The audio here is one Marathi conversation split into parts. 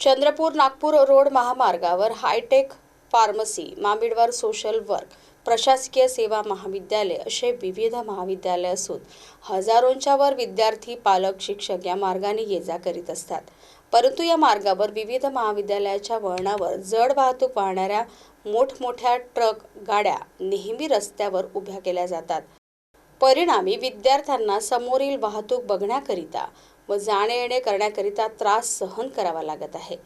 चंद्रपूर नागपूर रोड महामार्गावर hi tech pharmacy Mamidwar social work प्रशासकीय सेवा महाविद्यालय असे विविध महाविद्यालय असून हजारोंच्या वर विद्यार्थी पालक शिक्षक या मार्गाने ये जा करीत असतात. परंतु या मार्गावर विविध महाविद्यालयाच्या वळणावर जड वाहतूक वाहणाऱ्या मोठमोठ्या ट्रक गाड्या नेहमी रस्त्यावर उभ्या केल्या जातात. परिणामी विद्यार्थ्यांना समोरील वाहतूक बघण्याकरिता व जाणे येणे करण्याकरिता त्रास सहन करावा लागत आहे.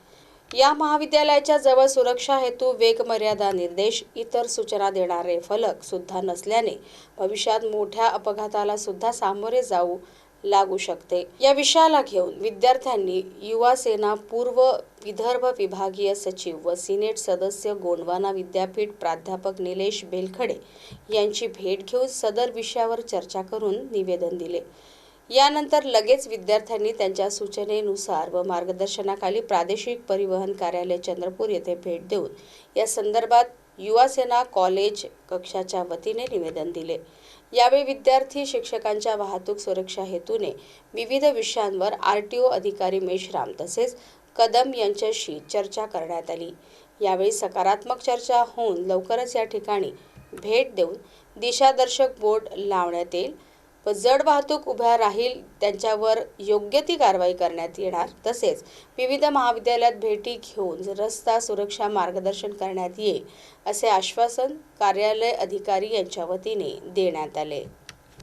या महाविद्यालयाच्या जवळ सुरक्षा हेतू वेग मर्यादा निर्देश इतर सूचना देणारे फलक सुद्धा नसल्याने भविष्यात मोठ्या अपघाताला सुद्धा सामोरे जाऊ लागू शकते. या विषयाला घेऊन विद्यार्थ्यांनी युवा सेना पूर्व विदर्भ विभागीय सचिव व सिनेट सदस्य गोंडवाना विद्यापीठ प्राध्यापक निलेश बेलखडे यांची भेट घेऊन सदर विषयावर चर्चा करून निवेदन दिले. यानंतर लगेच विद्यार्थ्यांनी त्यांच्या सूचनेनुसार व मार्गदर्शनाखाली प्रादेशिक परिवहन कार्यालय चंद्रपूर येथे भेट देऊन या संदर्भात युवासेना कॉलेज कक्षाच्या वतीने निवेदन दिले. यावेळी विद्यार्थी शिक्षकांच्या वाहतूक सुरक्षा हेतूने विविध विषयांवर आर टी ओ अधिकारी मेश्राम तसेच कदम यांच्याशी चर्चा करण्यात आली. यावेळी सकारात्मक चर्चा होऊन लवकरच या ठिकाणी भेट देऊन दिशादर्शक बोर्ड लावण्यात येईल. व जड वाहतूक उभ्या राहील त्यांच्यावर योग्य ती कारवाई करण्यात येणार. तसेच विविध महाविद्यालयात भेटी घेऊन रस्ता सुरक्षा मार्गदर्शन करण्यात येईल असे आश्वासन कार्यालय अधिकारी यांच्या वतीने देण्यात आले.